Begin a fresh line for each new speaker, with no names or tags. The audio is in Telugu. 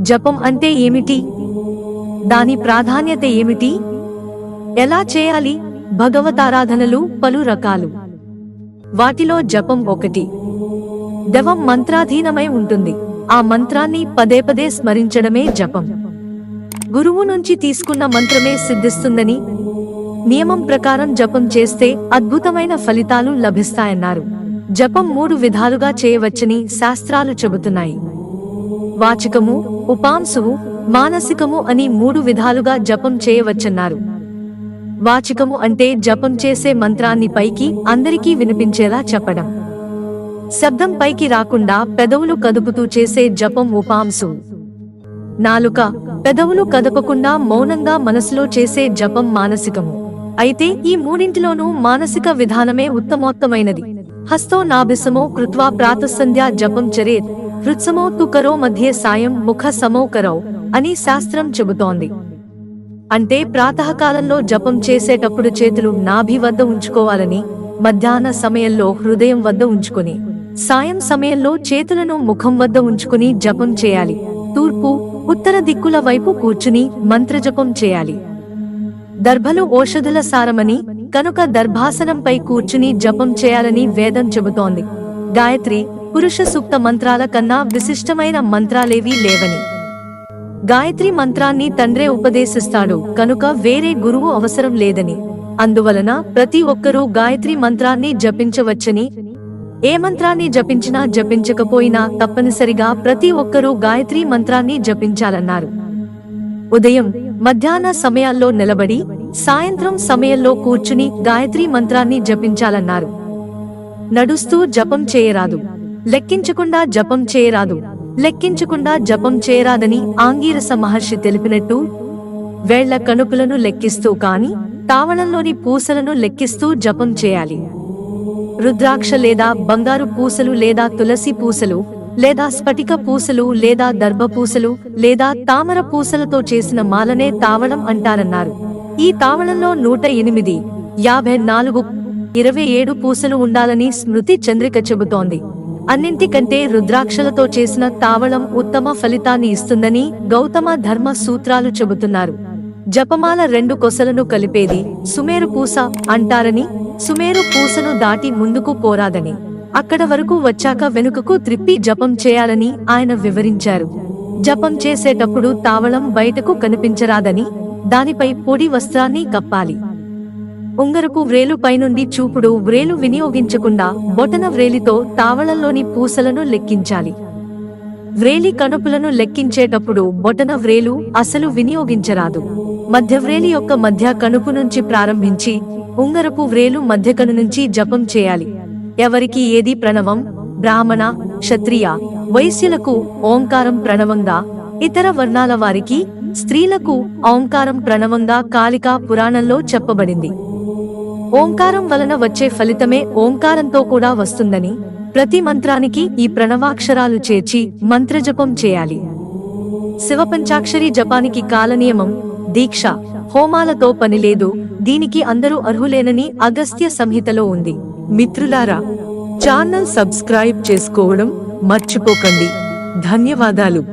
జపం అంటే ఏమిటి? దాని ప్రాధాన్యత ఏమిటి? ఎలా చేయాలి? భగవతారాధనలు పలు రకాలు. వాటిలో జపం ఒకటి. దవం మంత్రాధీనమై ఉంటుంది. ఆ మంత్రాన్ని పదే పదే స్మరించడమే జపం. గురువు నుంచి తీసుకున్న మంత్రమే సిద్ధిస్తుందని నియమం ప్రకారం జపం చేస్తే అద్భుతమైన ఫలితాలు లభిస్తాయన్నారు. జపం మూడు విధాలుగా చేయవచ్చని శాస్త్రాలు చెబుతున్నాయి. వాచికము ఉపాంశువు మానసికము అని మూడు విధాలుగా జపం చేయవచ్చన్నారు. వాచికము అంటే జపం చేసే మంత్రాన్ని పైకి అందరికీ వినిపించేలా చెప్పడం. శబ్దం పైకి రాకుండా పెదవులు కదుపుతూ చేసే జపం ఉపాంశు నాలుక పెదవులు కదపకుండా మౌనంగా మనసులో చేసే జపం మానసికము. అయితే ఈ మూడింటిలోనూ మానసిక విధానమే ఉత్తమోత్తమైనది. హస్తో నాభిసమో కృత్వా ప్రాతసంధ్యా జపం చరేత్ హృత్సమో తుకరో మధ్య సాయం ముఖ సమోకరో అని శాస్త్రం చెబుతోంది. అంటే ప్రాతకాలంలో జపం చేసేటప్పుడు చేతులు నాభి వద్ద ఉంచుకోవాలని మధ్యాహ్న సమయంలో హృదయం వద్ద ఉంచుకుని సాయం సమయంలో చేతులను ముఖం వద్ద ఉంచుకుని జపం చేయాలి. తూర్పు ఉత్తర దిక్కుల వైపు కూర్చుని మంత్రజపం చేయాలి. దర్భలు ఓషధుల సారమని కనుక దర్భాసనంపై కూర్చుని జపం చేయాలని వేదం చెబుతోంది. గాయత్రి పురుష సూక్త మంత్రాల కన్నా విశిష్టమైన మంత్రాలేవీ లేవని. గాయత్రి మంత్రాన్ని తండ్రే ఉపదేశిస్తాడు కనుక వేరే గురువు అవసరం లేదని. అందువలన ప్రతి ఒక్కరూ గాయత్రి మంత్రాన్ని జపించవచ్చని. ఏ మంత్రాన్ని జపించినా జపించకపోయినా తప్పనిసరిగా ప్రతి ఒక్కరూ గాయత్రి మంత్రాన్ని జపించాలన్నారు. ఉదయం మధ్యాహ్న సమయాల్లో నిలబడి సాయంత్రం సమయంలో కూర్చుని గాయత్రి మంత్రాన్ని జపించాలన్నారు. నడుస్తూ జపం చేయరాదు. లెక్కించకుండా జపం చేయరాదు. లెక్కించకుండా జపం చేయరాదని ఆంగీరస మహర్షి తెలిపినట్టు వేళ్ళ కణుపులను లెక్కిస్తూ కాని తావళంలోని పూసలను లెక్కిస్తూ జపం చేయాలి. రుద్రాక్ష లేదా బంగారు పూసలు లేదా తులసి పూసలు లేదా స్ఫటిక పూసలు లేదా దర్భ పూసలు లేదా తామర పూసలతో చేసిన మాలనే తావళం అంటారన్నారు. ఈ తావళంలో నూట ఎనిమిది యాభై నాలుగు ఇరవై ఏడు పూసలు ఉండాలని స్మృతి చంద్రిక చెబుతోంది. అన్నింటికంటే రుద్రాక్షలతో చేసిన తావళం ఉత్తమ ఫలితాన్ని ఇస్తుందని గౌతమ ధర్మ సూత్రాలు చెబుతున్నారు. జపమాల రెండు కొసలను కలిపేది సుమేరు పూస అంటారని సుమేరు పూసను దాటి ముందుకు పోరాదని అక్కడ వరకు వచ్చాక వెనుకకు త్రిప్పి జపం చేయాలని ఆయన వివరించారు. జపం చేసేటప్పుడు తావళం బయటకు కనిపించరాదని దానిపై పొడి వస్త్రాన్ని కప్పాలి. ఉంగరపు వ్రేలు పైనుండి చూపుడు వ్రేలు వినియోగించకుండా బొటన వ్రేలితో తావళంలోని పూసలను లెక్కించాలి. వ్రేలి కణుపులను లెక్కించేటప్పుడు బొటన వ్రేలు అసలు వినియోగించరాదు. మధ్యవ్రేలి యొక్క మధ్య కణుపు నుంచి ప్రారంభించి ఉంగరపు వ్రేలు మధ్యకను నుంచి జపం చేయాలి. ఎవరికి ఏది ప్రణవం? బ్రాహ్మణ క్షత్రియ వైశ్యులకు ఓంకారం ప్రణవంగా ఇతర వర్ణాల వారికి స్త్రీలకు ఓంకారం ప్రణవంగా కాళికా పురాణంలో చెప్పబడింది. ఓంకారం వలన వచ్చే ఫలితమే ఓంకారంతో కూడా వస్తుందని ప్రతి మంత్రానికి ఈ ప్రణవాక్షరాలు చేర్చి మంత్రజపం చేయాలి. శివపంచాక్షరి జపానికి కాలనియమం దీక్ష హోమాలతో పనిలేదు దీనికి అందరూ అర్హులేనని అగస్త్య సంహితలో ఉంది. మిత్రులారా ఛానల్ సబ్స్క్రైబ్ చేసుకోవడం మర్చిపోకండి. ధన్యవాదాలు.